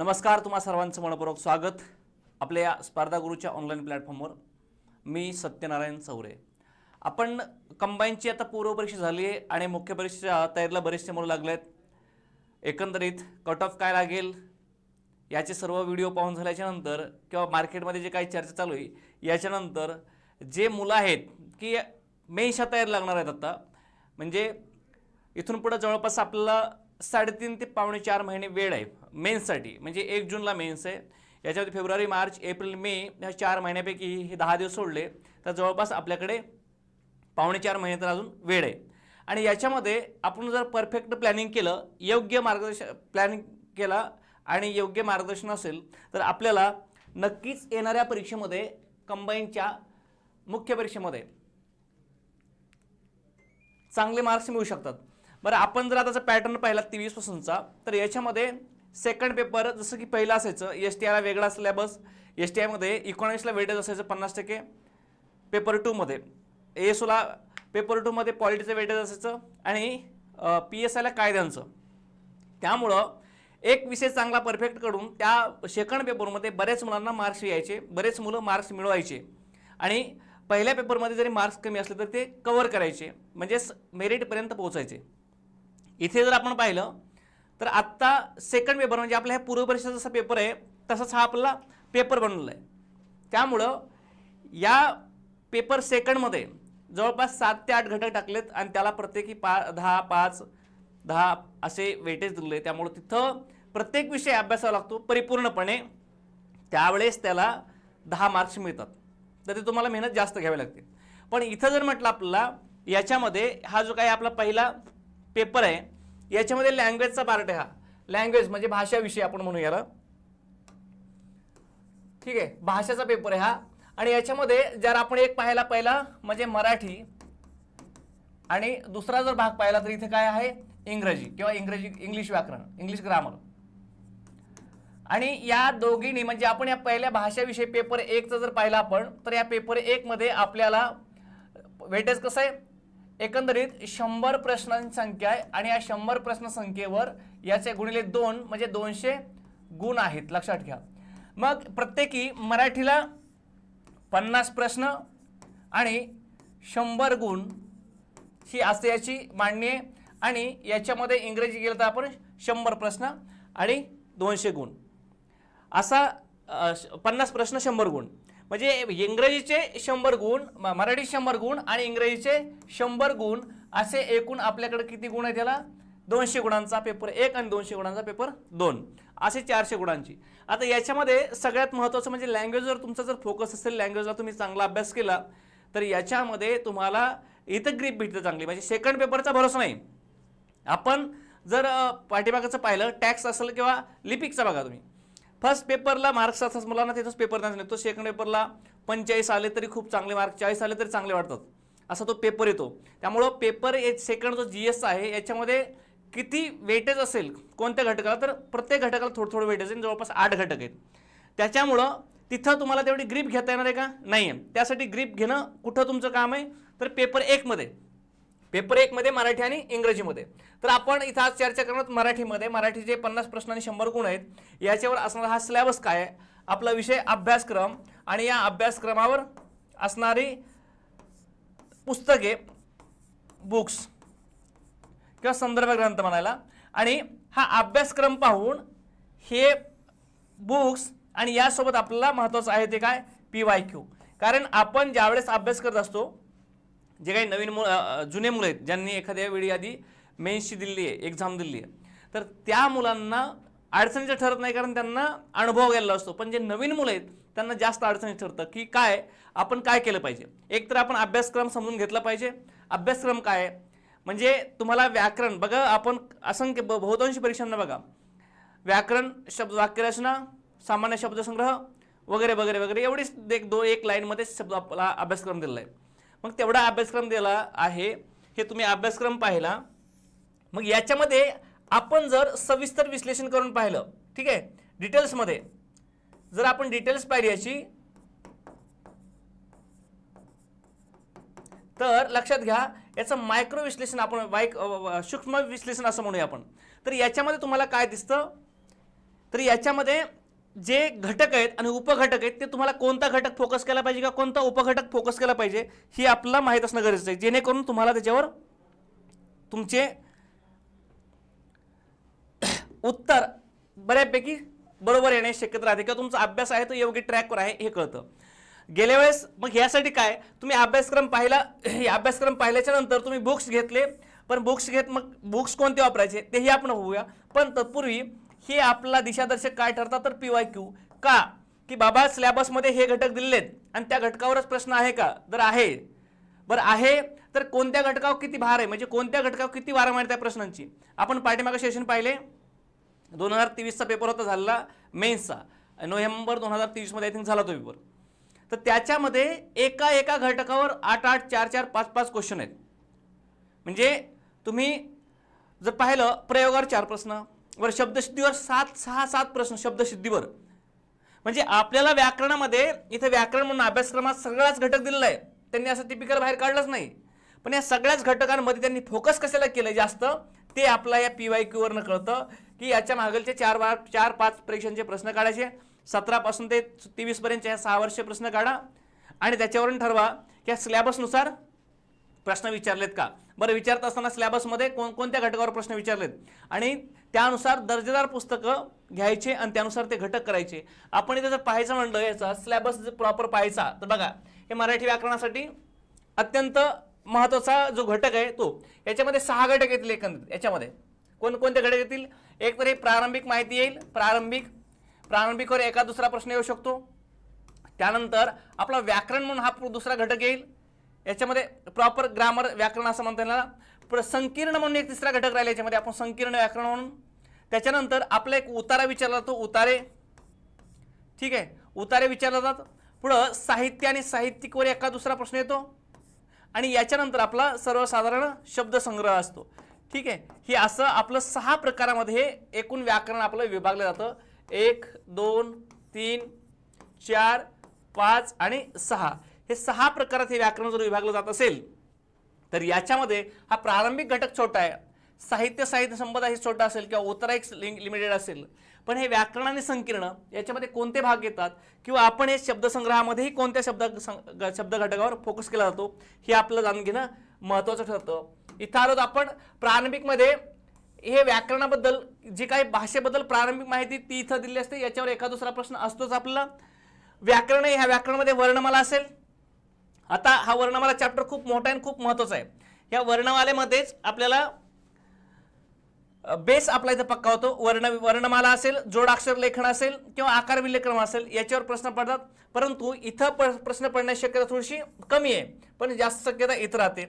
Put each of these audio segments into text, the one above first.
नमस्कार तुम्हा सर्वांचं मनपूर्वक स्वागत आपल्या या स्पर्धागुरूच्या ऑनलाईन प्लॅटफॉर्मवर मी सत्यनारायण चौरे. आपण कंबाईनची आता पूर्वपरीक्षा झाली आहे आणि मुख्य परीक्षेच्या तयारीला बरेचसे मुलं लागले आहेत. एकंदरीत कट ऑफ काय लागेल याचे सर्व व्हिडिओ पाहून झाल्याच्यानंतर किंवा मार्केटमध्ये जे काही चर्चा चालू आहे याच्यानंतर जे मुलं आहेत की मेशा तयारी लागणार आहेत आता. म्हणजे इथून पुढं जवळपास आपल्याला साडेतीन ते पावणे चार महिने वेळ आहे. मेन्ससाठी म्हणजे एक जूनला मेन्स आहे. याच्यामध्ये फेब्रुवारी मार्च एप्रिल मे ह्या चार महिन्यापैकी हे दहा दिवस सोडले. तर जवळपास आपल्याकडे पावणे चार महिने तर अजून वेळ आहे. आणि याच्यामध्ये आपण जर परफेक्ट प्लॅनिंग केलं योग्य मार्गदर्शन प्लॅनिंग केला आणि योग्य मार्गदर्शन असेल तर आपल्याला नक्कीच येणाऱ्या परीक्षेमध्ये कंबाईनच्या मुख्य परीक्षेमध्ये चांगले मार्क्स मिळू शकतात. बरं आपण जर आता पॅटर्न पाहिला तेवीस पासूनचा तर याच्यामध्ये सेकंड पेपर जसं की पहिला असायचं एस टी आयला वेगळा सिलेबस एस टी आयमध्ये इकॉनॉमिक्सला वेटेज असायचं पन्नास टक्के पेपर टूमध्ये एस ओला पेपर टूमध्ये पॉलिटीचं वेटेज असायचं आणि पी एस आयला कायद्यांचं. त्यामुळं एक विषय चांगला परफेक्ट करून त्या सेकंड पेपरमध्ये बऱ्याच मुलांना मार्क्स यायचे बरेच मुलं मार्क्स मिळवायचे. आणि पहिल्या पेपरमध्ये जरी मार्क्स कमी असले तर ते कवर करायचे म्हणजेच मेरिटपर्यंत पोहोचायचे. इथे जर आपण पाहिलं तर आत्ता सेकंड पेपर म्हणजे आपल्या ह्या पूर्व परीक्षेचा जसा पेपर आहे तसाच हा आपला पेपर बनवला आहे. त्यामुळं या पेपर सेकंडमध्ये जवळपास सात ते आठ घटक टाकलेत आणि त्याला प्रत्येकी पा दहा पाच दहा असे वेटेज दिले त्यामुळं तिथं प्रत्येक विषय अभ्यासावा लागतो परिपूर्णपणे. त्यावेळेस त्याला दहा मार्क्स मिळतात. तर ते तुम्हाला मेहनत जास्त घ्यावी लागते. पण इथं जर म्हटलं आपल्याला याच्यामध्ये हा जो काही आपला पहिला पेपर आहे. याच्यामध्ये लँग्वेजचा पार्ट आहे हा. लँग्वेज म्हणजे भाषाविषयी आपण म्हणू याला. ठीक आहे? भाषेचा पेपर आहे हा. आणि याच्यामध्ये जर आपण एक पाहायला पहिला म्हणजे मराठी आणि दुसरा जर भाग पाहिला तर इथे काय आहे? इंग्रजी किंवा इंग्रजी इंग्लिश व्याकरण इंग्लिश ग्रामर आणि या दोघींनी म्हणजे आपण या पहिल्या भाषाविषयी पेपर एकचा जर पाहिला आपण तर या पेपर एकमध्ये आपल्याला वेटेज कसं आहे? एकंदरीत शंभर प्रश्नांची संख्या आहे आणि या शंभर प्रश्न संख्येवर याचे गुणिले दोन म्हणजे दोनशे गुण आहेत. लक्षात घ्या. मग प्रत्येकी मराठीला पन्नास प्रश्न आणि शंभर गुण ही असते याची मांडणी आहे. आणि याच्यामध्ये इंग्रजी गेलं तर आपण शंभर प्रश्न आणि दोनशे गुण. असा श- पन्नास प्रश्न शंभर गुण. म्हणजे इंग्रजीचे शंभर गुण म- मराठी शंभर गुण आणि इंग्रजीचे शंभर गुण असे एकूण आपल्याकडे किती गुण आहे त्याला दोनशे गुणांचा पेपर एक आणि दोनशे गुणांचा पेपर दोन. असे चारशे गुणांची. आता याच्यामध्ये सगळ्यात महत्त्वाचं म्हणजे लँग्वेजवर तुमचा जर फोकस असेल लँग्वेजला तुम्ही चांगला अभ्यास केला तर याच्यामध्ये तुम्हाला इथं ग्रीप भेटतं चांगली. म्हणजे सेकंड पेपरचा भरोसा नाही. आपण जर पाठीमागाचं पाहिलं टॅक्स असेल किंवा लिपिकचा बघा तुम्ही. फर्स्ट पेपरला मार्क्स असतात मुलांना तिथंच पेपर द्यायचा नाही तो सेकंड पेपरला पंचेचाळीस आले तरी खूप चांगले मार्क चाळीस आले तरी चांगले वाटतात. असा तो पेपर येतो. त्यामुळं पेपर सेकंड जो जी एस आहे याच्यामध्ये किती वेटेज असेल कोणत्या घटकाला तर प्रत्येक घटकाला थोडं थोडं वेटेज आहे. जवळपास आठ घटक आहेत. त्याच्यामुळं तिथं तुम्हाला तेवढी ग्रीप घेता येणार आहे का? नाही आहे त्यासाठी ग्रीप घेणं कुठं तुमचं काम आहे? तर पेपर एकमध्ये पेपर एकमध्ये मराठी आणि इंग्रजीमध्ये तर आपण इथं आज चर्चा करणार मराठीमध्ये मराठीचे पन्नास प्रश्न आणि शंभर गुण आहेत याच्यावर असणारा हा सिलेबस काय आहे आपला विषय अभ्यासक्रम आणि या अभ्यासक्रमावर असणारी पुस्तके बुक्स किंवा संदर्भ ग्रंथ म्हणायला. आणि हा अभ्यासक्रम पाहून हे बुक्स आणि यासोबत आपल्याला महत्त्वाचं आहे ते काय? पी वाय क्यू कारण आपण ज्यावेळेस अभ्यास करत असतो जे काही नवीन मुलं जुने मुलं आहेत ज्यांनी एखाद्या वेळी आधी मेन्सची दिली आहे एक्झाम दिली आहे. तर त्या मुलांना अडचणीचं ठरत नाही कारण त्यांना अनुभव गेलेला असतो. पण जे नवीन मुलं आहेत त्यांना जास्त अडचणी ठरतं की काय आपण काय केलं पाहिजे? एक तर आपण अभ्यासक्रम समजून घेतला पाहिजे. अभ्यासक्रम काय आहे? म्हणजे तुम्हाला व्याकरण बघा आपण असंख्य ब- बहुतांशी परीक्षांना बघा. व्याकरण शब्द वाक्यरचना सामान्य शब्दसंग्रह वगैरे वगैरे वगैरे. एवढीच एक दो एक लाईनमध्ये शब्द आपला अभ्यासक्रम दिलेला आहे. मग तेवढा अभ्यासक्रम दिला आहे. हे तुम्ही अभ्यासक्रम पाहिला. मग याच्यामध्ये आपण जर सविस्तर विश्लेषण करून पाहिलं ठीक आहे डिटेल्समध्ये जर आपण डिटेल्स पाहिली याची तर लक्षात घ्या याचं मायक्रो विश्लेषण आपण वाईक सूक्ष्म विश्लेषण असं म्हणूया आपण. तर याच्यामध्ये तुम्हाला काय दिसतं? तर याच्यामध्ये जे घटक आहेत आणि उपघटक आहेत ते तुम्हाला कोणता घटक फोकस केला पाहिजे किंवा कोणता उपघटक फोकस केला पाहिजे ही आपल्याला माहीत असणं गरजेचं आहे. जेणेकरून तुम्हाला त्याच्यावर तुमचे उत्तर बऱ्यापैकी बरोबर येण्याची शक्यता राहते किंवा तुमचा अभ्यास आहे तो योग्य ट्रॅकवर आहे हे कळतं. गेल्या वेळेस मग ह्यासाठी काय तुम्ही अभ्यासक्रम पाहिला हे अभ्यासक्रम पाहिल्याच्या नंतर तुम्ही बुक्स घेतले पण बुक्स घेत मग बुक्स कोणते वापरायचे तेही आपण होऊया पण तत्पूर्वी हे आपला दिशादर्शक काय ठरतात तर पी वाय क्यू का? की बाबा स्लॅबसमध्ये हे घटक दिलेले आहेत आणि त्या घटकावरच प्रश्न आहे का? जर आहे. बरं आहे तर कोणत्या घटकावर किती भार आहे? म्हणजे कोणत्या घटकावर किती वारंवार त्या प्रश्नांची? आपण पाठीमागं सेशन पाहिले. दोन हजार तेवीसचा पेपर होता झाला मेन्सचा. नोव्हेंबर दोन हजार तेवीसमध्ये आय थिंक झाला तो पेपर तर त्याच्यामध्ये एका एका घटकावर आठ आठ चार चार पाच पाच क्वेश्चन आहेत. म्हणजे तुम्ही जर पाहिलं प्रयोगावर चार प्रश्न. वर शब्दसिद्धीवर सात सहा सात प्रश्न शब्दसिद्धीवर म्हणजे आपल्याला व्याकरणामध्ये इथे व्याकरण म्हणून अभ्यासक्रमात सगळाच घटक दिलेला आहे. त्यांनी असं टिपिकल बाहेर काढलंच नाही. पण या सगळ्याच घटकांमध्ये त्यांनी फोकस कशाला केलं जास्त? ते आपला या पी वाय क्यूवरनं कळतं की याच्या मागलचे चार बार चार पाच परीक्षांचे प्रश्न काढायचे. सतरापासून ते तेवीसपर्यंतचे ह्या सहा वर्ष प्रश्न काढा. आणि त्याच्यावरून ठरवा की या सिलेबसनुसार प्रश्न विचारलेत का? बरं विचारत असताना सिलेबसमध्ये कोण कोणत्या घटकावर प्रश्न विचारलेत? आणि त्यानुसार दर्जेदार पुस्तकं घ्यायचे आणि त्यानुसार ते घटक करायचे. आपण इथे जर पाहायचं म्हणलं याचा सिलेबस जर प्रॉपर पाहायचा तर बघा हे मराठी व्याकरणासाठी अत्यंत महत्त्वाचा जो घटक आहे तो. याच्यामध्ये सहा घटक येतील एकंदरीत याच्यामध्ये. कोणकोणते घटक येतील? एक तर हे प्रारंभिक माहिती येईल. प्रारंभिक प्रारंभिकवर एका दुसरा प्रश्न येऊ शकतो. त्यानंतर आपला व्याकरण म्हणून हा दुसरा घटक येईल. याच्यामध्ये प्रॉपर ग्रामर व्याकरण असं म्हणता येणार प्र संकीर्ण म्हणून एक तिसरा घटक राहिला याच्यामध्ये. आपण संकीर्ण व्याकरण म्हणून. त्याच्यानंतर आपला एक उतारा विचारला जातो उतारे. ठीक आहे? उतारे विचारला जात पुढं साहित्य आणि साहित्यिकवर एका दुसरा प्रश्न येतो. आणि याच्यानंतर आपला सर्वसाधारण शब्दसंग्रह असतो. ठीक आहे? हे असं आपलं सहा प्रकारामध्ये हे एकूण व्याकरण आपलं विभागलं जातं. एक दोन तीन चार पाच आणि सहा. हे सहा प्रकारात हे व्याकरण जर विभागलं जात असेल तर याच्यामध्ये हा प्रारंभिक घटक छोटा आहे. साहित्य साहित्य संपदा हे छोटा असेल किंवा ओतरा एक लिमिटेड असेल. पण हे व्याकरण आणि संकीर्ण याच्यामध्ये कोणते भाग येतात किंवा आपण हे शब्दसंग्रहामध्येही कोणत्या शब्द शब्द घटकावर फोकस केला जातो हे आपलं जाणून घेणं महत्त्वाचं ठरतं. इथं आलो तर आपण प्रारंभिकमध्ये हे व्याकरणाबद्दल जी काही भाषेबद्दल प्रारंभिक माहिती ती इथं दिली असते. याच्यावर एका दुसरा प्रश्न असतोच आपला व्याकरण ह्या व्याकरणामध्ये वर्णमाला असेल. आता हा वर्णमाला चॅप्टर खूप मोठा आणि खूप महत्त्वाचा आहे. या वर्णमालेमध्येच आपल्याला बेस आपला इथं पक्का होतो. वर्ण वर्णमाला असेल जोडाक्षर लेखन असेल किंवा आकार विलेक्रम असेल याच्यावर प्रश्न पडतात. परंतु इथं प प्रश्न पडण्याची शक्यता थोडीशी कमी आहे पण जास्त शक्यता इथं राहते.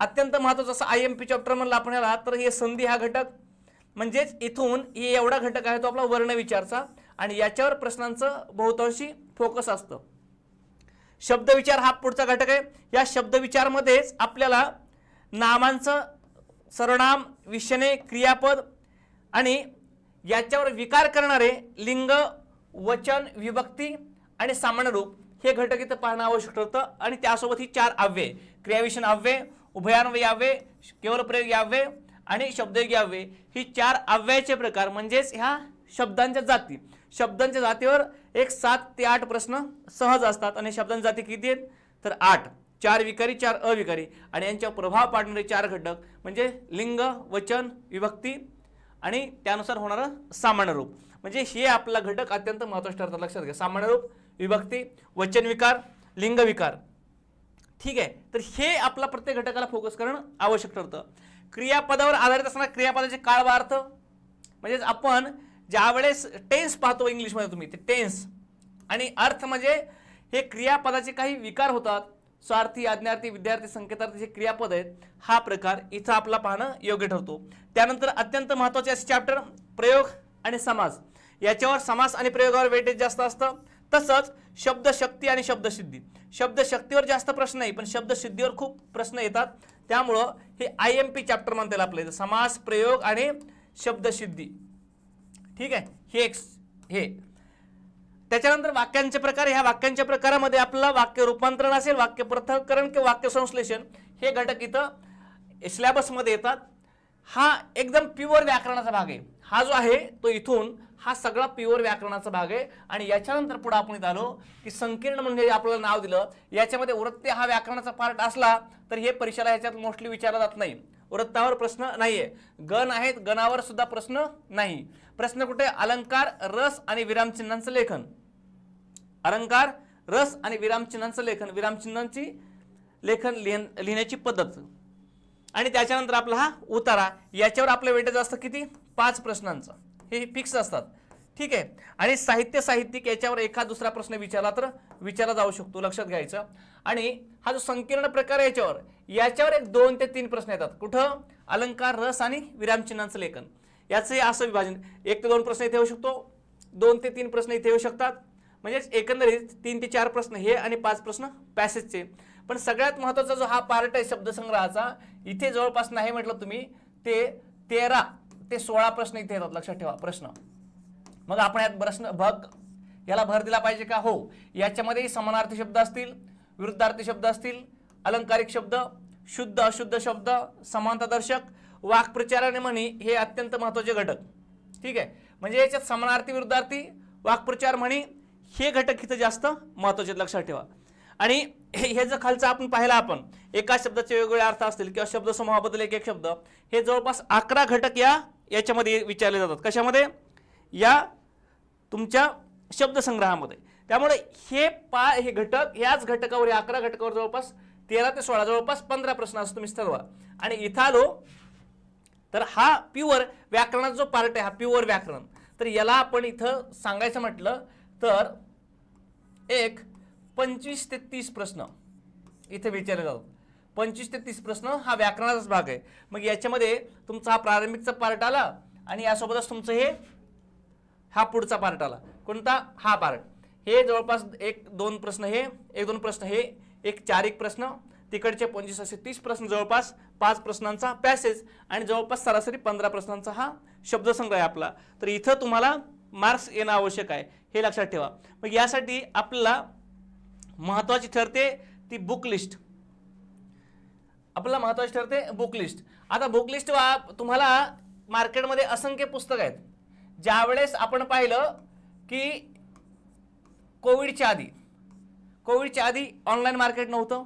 अत्यंत महत्त्वाचं असं आय एम पी चॅप्टर म्हणलं आपण याला तर हे संधी हा घटक. म्हणजेच इथून हे एवढा घटक आहे तो आपला वर्ण विचारचा आणि याच्यावर प्रश्नांचं बहुतांशी फोकस असतं. शब्दविचार हा पुढचा घटक आहे. या शब्दविचारमध्येच आपल्याला नामांचं सर्वनाम विषणे क्रियापद आणि याच्यावर विकार करणारे लिंग वचन विभक्ती आणि सामान्य रूप हे घटक इथं पाहणं आवश्यक ठरतं. आणि त्यासोबत ही चार आव्ये क्रियाविषण आव्ये उभयान्वयी आव्ये केवळ प्रयोग याव्ये आणि शब्दयोगी आव्ये ही चार आव्याचे प्रकार. म्हणजेच ह्या शब्दांच्या जाती. शब्दांच्या जातीवर एक सात ते आठ प्रश्न सहज असतात. आणि शब्दांच्या जाती किती आहेत? तर आठ. चार विकारी चार अविकारी. आणि यांच्या प्रभाव पाडणारे चार घटक म्हणजे लिंग वचन विभक्ती आणि त्यानुसार होणारं सामान्य रूप. म्हणजे हे आपला घटक अत्यंत महत्त्वाचे ठरतं लक्षात घ्या. सामान्य रूप विभक्ती वचन विकार लिंग विकार. ठीक आहे? तर हे आपला प्रत्येक घटकाला फोकस करणं आवश्यक ठरतं. क्रियापदावर आधारित असणारा क्रियापदाचे काळ अर्थ. म्हणजेच आपण ज्यावेळेस टेन्स पाहतो इंग्लिशमध्ये तुम्ही ते टेन्स आणि अर्थ म्हणजे हे क्रियापदाचे काही विकार होतात. स्वार्थी आज्ञार्थी विद्यार्थी संकेतार्थी जे क्रियापद आहेत हा प्रकार इथं आपला पाहणं योग्य ठरतो. त्यानंतर अत्यंत महत्त्वाचे असे चॅप्टर प्रयोग आणि समाज. याच्यावर समास आणि प्रयोगावर वेटेज जास्त असतं. तसंच शब्दशक्ती आणि शब्दसिद्धी शब्दशक्तीवर जास्त प्रश्न नाही पण शब्दसिद्धीवर खूप प्रश्न येतात. त्यामुळं हे आय एम पी चॅप्टर म्हणता येईल आपल्या इथं. समास प्रयोग आणि शब्दसिद्धी ठीक आहे? हे एक हे. त्याच्यानंतर वाक्यांचे प्रकार ह्या वाक्यांच्या प्रकारामध्ये आपलं वाक्य रूपांतरण असेल वाक्य पृथक्करण किंवा वाक्य संश्लेषण हे घटक इथं सिलॅबसमध्ये येतात. हा एकदम प्युअर व्याकरणाचा भाग आहे. हा जो आहे तो इथून हा सगळा प्युअर व्याकरणाचा भाग आहे. आणि याच्यानंतर पुढे आपण इथं आलो की संकीर्ण म्हणजे आपल्याला नाव दिलं. याच्यामध्ये वृत्त हा व्याकरणाचा पार्ट असला तर हे परीक्षेला ह्याच्यात मोस्टली विचारला जात नाही. वृत्तावर प्रश्न नाही आहे गण आहेत गणावर सुद्धा प्रश्न नाही. प्रश्न कुठे? अलंकार रस आणि विरामचिन्हांचं लेखन. अलंकार रस आणि विरामचिन्हांचं लेखन. विरामचिन्हांची लेखन लिहन लिहिण्याची पद्धत. आणि त्याच्यानंतर आपला हा उतारा. याच्यावर आपलं वेटेज असतं किती? पाच प्रश्नांचं. हे फिक्स असतात. ठीक आहे? आणि साहित्य साहित्यिक याच्यावर एखाद दुसरा प्रश्न विचारला तर विचारला जाऊ शकतो. लक्षात घ्यायचं. आणि हा जो संकीर्ण प्रकार आहे याच्यावर याच्यावर एक दोन ते तीन प्रश्न येतात. कुठं? अलंकार रस आणि विरामचिन्हांचं लेखन. याचंही असं विभाजन. एक ते दोन प्रश्न इथे येऊ शकतो. दोन ते तीन प्रश्न इथे येऊ शकतात. म्हणजेच एकंदरीत तीन ते चार प्रश्न हे आणि पाच प्रश्न पॅसेजचे पण सगळ्यात महत्त्वाचा जो हा पार्ट आहे शब्दसंग्रहाचा इथे जवळपास नाही म्हटलं तुम्ही ते तेरा ते सोळा प्रश्न इथे येतात. लक्षात ठेवा प्रश्न. मग आपण यात प्रश्न भग याला भर दिला पाहिजे का? हो. याच्यामध्येही समानार्थी शब्द असतील विरुद्धार्थी शब्द असतील अलंकारिक शब्द शुद्ध अशुद्ध शब्द समानतादर्शक वाक्प्रचार आणि म्हणी हे अत्यंत महत्त्वाचे घटक. ठीक आहे? म्हणजे याच्यात समानार्थी विरुद्धार्थी वाक्प्रचार म्हणी हे घटक इथं जास्त महत्त्वाचे लक्षात ठेवा. आणि हे हे जर खालचं आपण पाहिलं आपण एका शब्दाचे वेगवेगळे अर्थ असतील किंवा शब्दसमूहाबद्दल एक एक शब्द हे जवळपास अकरा घटक या याच्यामध्ये विचारले जातात. कशामध्ये? या तुमच्या शब्दसंग्रहामध्ये. त्यामुळे हे पा हे घटक याच घटकावर या अकरा घटकावर जवळपास तेरा ते सोळा जवळपास पंधरा प्रश्न असतो तुम्ही ठरवा आणि इथं आलो तर हा प्युअर व्याकरणाचा जो पार्ट आहे हा प्युअर व्याकरण. तर याला आपण इथं सांगायचं म्हटलं तर एक पंचवीस ते तीस प्रश्न. इथे विचारले जातात पंचवीस ते तीस प्रश्न हा व्याकरणाचाच भाग आहे. मग याच्यामध्ये तुमचा हा प्रारंभिकचा पार्ट आला आणि यासोबतच तुमचं हे हा पुढचा पार्ट आला. कोणता? हा पार्ट हे जवळपास एक दोन प्रश्न हे एक दोन प्रश्न हे एक चार एक प्रश्न. तिकडचे पंचवीस असे तीस प्रश्न जवळपास पाच प्रश्नांचा पॅसेज आणि जवळपास सरासरी पंधरा प्रश्नांचा हा शब्दसंग्रह आहे आपला. तर इथं तुम्हाला मार्क्स येणं आवश्यक आहे हे लक्षात ठेवा. मग यासाठी आपल्याला महत्त्वाची ठरते ती बुक लिस्ट आपल्याला महत्त्वाची ठरते बुक लिस्ट आता बुक लिस्ट वा तुम्हाला मार्केटमध्ये असंख्य पुस्तक आहेत. ज्यावेळेस आपण पाहिलं की कोविडच्या आधी कोविडच्या आधी ऑनलाईन मार्केट नव्हतं.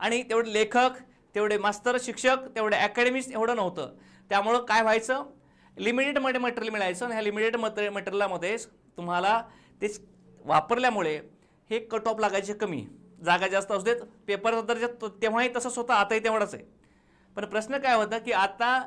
आणि तेवढे लेखक तेवढे मास्तर शिक्षक तेवढे अकॅडमिक्स एवढं नव्हतं. त्यामुळं काय व्हायचं? लिमिटेडमध्ये मटेरियल मिळायचं आणि ह्या लिमिटेड मटे मटेरियलामध्येच तुम्हाला ते वापरल्यामुळे हे कट ऑफ लागायचे कमी. जागा जास्त असू देत पेपरचा दर्जा तेव्हाही तसंच होता आताही तेवढंच आहे. पण प्रश्न काय होता की आता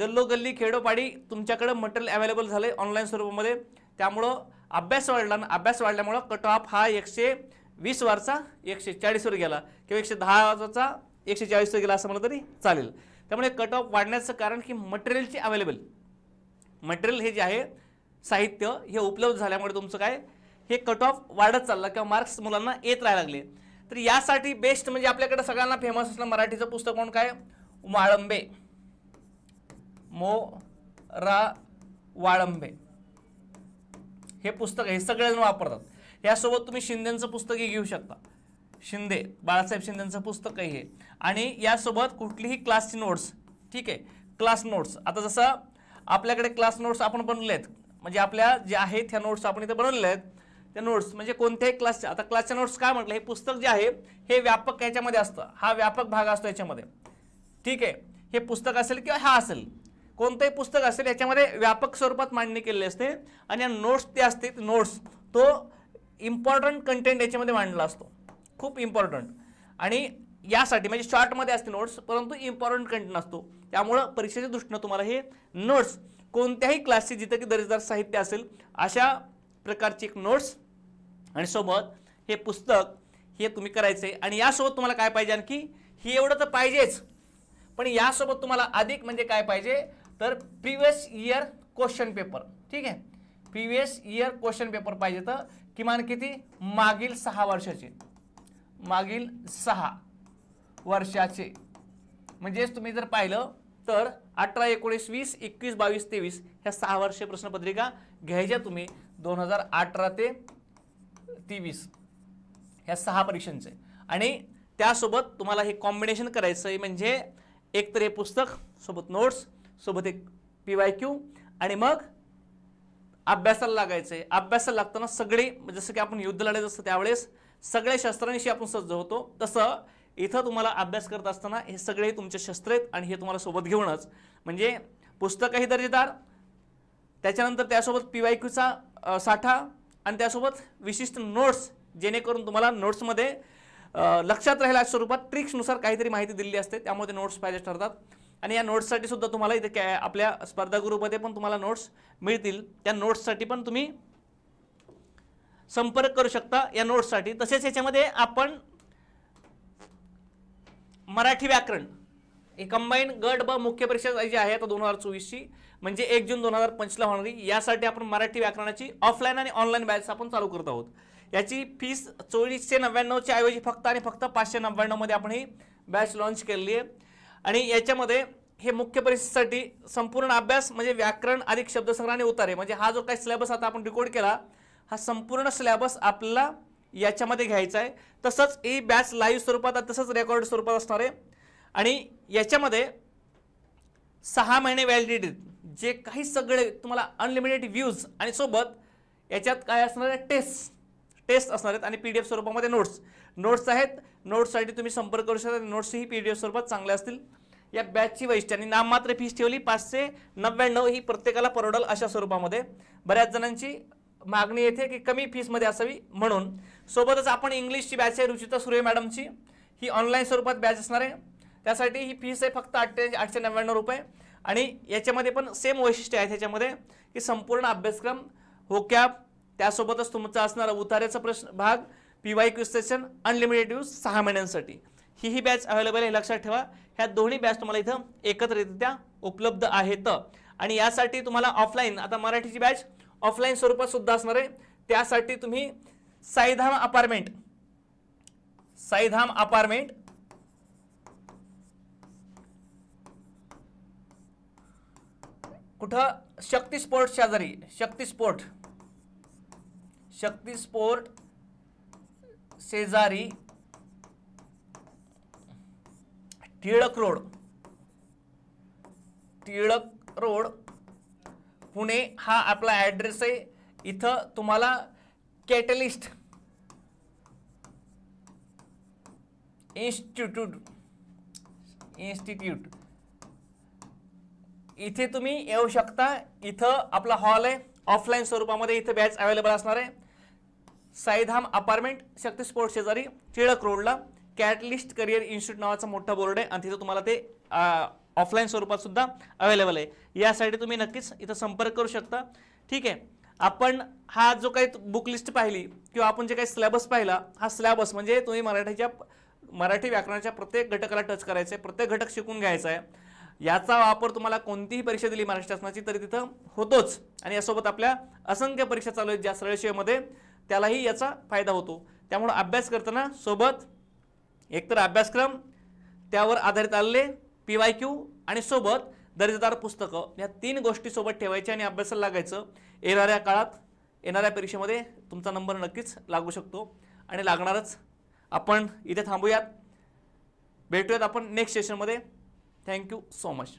गल्लोगल्ली खेडोपाडी तुमच्याकडे मटेरियल अवेलेबल झालं आहे ऑनलाईन स्वरूपामध्ये. त्यामुळं अभ्यास वाढला आणि अभ्यास वाढल्यामुळं कट ऑफ हा एकशे वीस वरचा एकशे चाळीसवर गेला किंवा एकशे दहाचा एकशे चाळीसवर गेला असं म्हणलं तरी चालेल. त्यामुळे कट ऑफ वाढण्याचं कारण की मटेरियलची अवेलेबल मटेरियल हे जे आहे साहित्य हे उपलब्ध झाल्यामुळे तुमचं काय? हे कट ऑफ वाढत चाललं किंवा मार्क्स मुलांना येत राहायला लागले. तर यासाठी बेस्ट म्हणजे आपल्याकडे सगळ्यांना फेमस असलं मराठीचं पुस्तक कोण? काय? वाळंबे. मो रा वाळंबे. हे पुस्तक हे सगळेजण वापरतात. यासोबत तुम्ही शिंदेचं पुस्तकही घेऊ शकता. शिंदे बाळासाहेब शिंदेचं पुस्तकही हे आणि यासोबत कुठलीही क्लासची नोट्स ठीक आहे? क्लास नोट्स आता जसं आपल्याकडे क्लास नोट्स आपण बनवले आहेत म्हणजे आपल्या जे आहेत ह्या नोट्स आपण इथे बनवलेल्या आहेत त्या नोट्स म्हणजे कोणत्याही क्लासच्या आता क्लासच्या नोट्स काय म्हटलं? हे पुस्तक जे आहे हे व्यापक याच्यामध्ये असतं. हा व्यापक भाग असतो याच्यामध्ये ठीक आहे? हे पुस्तक असेल किंवा हा असेल कोणतंही पुस्तक असेल याच्यामध्ये व्यापक स्वरूपात मांडणी केलेली असते. आणि या नोट्स ते असते नोट्स तो इम्पॉर्टंट कंटेंट याच्यामध्ये मांडला असतो. खूप इम्पॉर्टंट आणि यासाठी म्हणजे शॉर्टमध्ये असते नोट्स परंतु इम्पॉर्टंट कंटेंट असतो त्यामुळं परीक्षेच्या दृष्टीनं तुम्हाला हे नोट्स कोणत्याही क्लासची जिथं की दर्जेदार साहित्य असेल अशा प्रकारची एक नोट्स आणि सोबत हे पुस्तक हे तुम्ही करायचं. आहे आणि यासोबत तुम्हाला काय पाहिजे आणखी? हे एवढं तर पाहिजेच. पण यासोबत तुम्हाला अधिक म्हणजे काय पाहिजे? तर प्रिवियस इयर क्वेश्चन पेपर ठीक आहे? प्रिवियस इयर क्वेश्चन पेपर पाहिजे तर किमान किती? मागील सहा वर्षाचे. मागील सहा वर्षाचे. म्हणजेच तुम्ही जर पाहिलं तर अठरा एकोणीस वीस एकवीस बावीस तेवीस ह्या सहा वर्षीय प्रश्नपत्रिका घ्यायच्या तुम्ही दोन हजार अठरा ते तेवीस ह्या सहा परीक्षांचे. आणि त्यासोबत तुम्हाला हे कॉम्बिनेशन करायचं आहे म्हणजे एकतर हे पुस्तक सोबत नोट्स सोबत एक पी वाय क्यू आणि मग अभ्यासाला लागायचं आहे अभ्यासाला लागताना सगळे म्हणजे जसं की आपण युद्ध लढायचं असतं त्यावेळेस सगळ्या शस्त्रांशी आपण सज्ज होतो. तसं इथं तुम्हाला अभ्यास करत असताना हे सगळे तुमचे शस्त्र आहेत आणि हे तुम्हाला सोबत घेऊनच. म्हणजे पुस्तकही दर्जेदार त्याच्यानंतर त्यासोबत पी वाय क्यूचा साठा आणि त्यासोबत विशिष्ट नोट्स जेणेकरून तुम्हाला नोट्समध्ये लक्षात राहिल्या स्वरूपात ट्रिक्सनुसार काहीतरी माहिती दिलेली असते. त्यामुळे नोट्स पाहिजे ठरतात. आणि या नोट्ससाठी सुद्धा तुम्हाला इथे काय आपल्या स्पर्धा ग्रुपमध्ये पण तुम्हाला नोट्स मिळतील. त्या नोट्ससाठी पण तुम्ही संपर्क करू शकता या नोट्ससाठी. तसेच याच्यामध्ये आपण मराठी व्याकरण हे कंबाईन गट ब मुख्य परीक्षा जी आहे आता दोन हजार चोवीसची म्हणजे एक जून दोन हजार पंचवीसला होणारी. यासाठी आपण मराठी व्याकरणाची ऑफलाईन आणि ऑनलाईन बॅच आपण चालू करत आहोत. याची फीस चोवीसशे नव्याण्णवच्या ऐवजी फक्त आणि फक्त पाचशे नव्याण्णवमध्ये आपण ही बॅच लॉन्च केलेली आहे. आणि याच्यामध्ये हे मुख्य परीक्षेसाठी संपूर्ण अभ्यास म्हणजे व्याकरण अधिक शब्दसंग्रह आणि उतारे. म्हणजे हा जो काही सिलेबस आता आपण रिकॉर्ड केला हा संपूर्ण सिलेबस आपल्याला याच्यामध्ये घ्यायचा आहे. तसंच ही बॅच लाईव्ह स्वरूपात तसंच रेकॉर्ड स्वरूपात असणार आहे. आणि याच्यामध्ये सहा महिने व्हॅलिडिटी जे काही सगळे तुम्हाला अनलिमिटेड व्ह्यूज आणि सोबत याच्यात काय असणार आहे? टेस्ट टेस्ट असणार आहेत आणि पी डी एफ स्वरूपामध्ये नोट्स नोट्स आहेत. नोट्ससाठी तुम्ही संपर्क करू शकता. नोट्सही पी डी एफ स्वरूपात चांगले असतील. या बॅचची वैशिष्ट्य. आणि नाममात्र फीस ठेवली पाचशे नव्याण्णव ही प्रत्येकाला परवडल अशा स्वरूपामध्ये. बऱ्याच जणांची मागणी येते की कमी फीसमध्ये असावी म्हणून. सोबतच आपण इंग्लिशची बॅच आहे रुचिता सुरे मॅडमची ही ऑनलाईन स्वरूपात बॅच असणार आहे. त्यासाठी ही फीस आहे फक्त आठशे आठशे नव्याण्णव रुपये. आणि याच्यामध्ये पण सेम वैशिष्ट्य आहे त्याच्यामध्ये की संपूर्ण अभ्यासक्रम होक्याप त्यासोबतच तुमचा असणारा उतार्याचा प्रश्न भाग P Y Q session unlimited use सहा महिन्यांसाठी. ही ही बॅच अवेलेबल आहे. लक्षात ठेवा. ह्या दोन्ही बॅच तुम्हाला इथं एकत्रितरित्या उपलब्ध आहेत. आणि यासाठी तुम्हाला ऑफलाईन आता मराठीची बॅच ऑफलाईन स्वरूपात सुद्धा असणार आहे. त्यासाठी तुम्ही साईधाम अपार्टमेंट साईधाम अपार्टमेंट कुठं? शक्ती स्पोर्ट शेजारी. शक्ती स्पोर्ट. शक्ती स्पोर्ट शेजारी. टिळक रोड. टिळक रोड पुणे. हा आपला ॲड्रेस आहे. इथं तुम्हाला कॅटलिस्ट इन्स्टिट्यूट इन्स्टिट्यूट इथे तुम्ही येऊ शकता. इथं आपला हॉल आहे. ऑफलाईन स्वरूपामध्ये इथं बॅच अवेलेबल असणार आहे. साईधाम अपार्टमेंट शक्ती स्पोर्ट्स शेजारी टिळक रोडला कॅटलिस्ट करिअर इन्स्टिट्यूट नावाचा मोठा बोर्ड आहे. आणि तिथं तुम्हाला ते ऑफलाईन स्वरूपात सुद्धा अवेलेबल आहे. यासाठी तुम्ही नक्कीच इथं संपर्क करू शकता. ठीक आहे. आपण हा जो काही बुक लिस्ट पाहिली किंवा आपण जे काही सिलेबस पाहिला हा सिलेबस म्हणजे तुम्ही मराठीच्या मराठी व्याकरणाच्या प्रत्येक घटकाला टच करायचं आहे प्रत्येक घटक शिकून घ्यायचा आहे. याचा वापर तुम्हाला कोणतीही परीक्षा दिली महाराष्ट्र शासनाची तरी तिथं होतोच. आणि यासोबत आपल्या असंख्य परीक्षा चालू आहेत ज्या सरळशिवेमध्ये त्यालाही याचा फायदा होतो. त्यामुळं अभ्यास करताना सोबत एकतर अभ्यासक्रम त्यावर आधारित आलेले पी वाय क्यू आणि सोबत दर्जेदार पुस्तकं. या तीन गोष्टी सोबत ठेवायच्या आणि अभ्यासाला लागायचं. येणाऱ्या काळात येणाऱ्या परीक्षेमध्ये तुमचा नंबर नक्कीच लागू शकतो. आणि लागणारच. आपण इथे थांबूयात. भेटूयात आपण नेक्स्ट सेशनमध्ये थँक्यू सो मच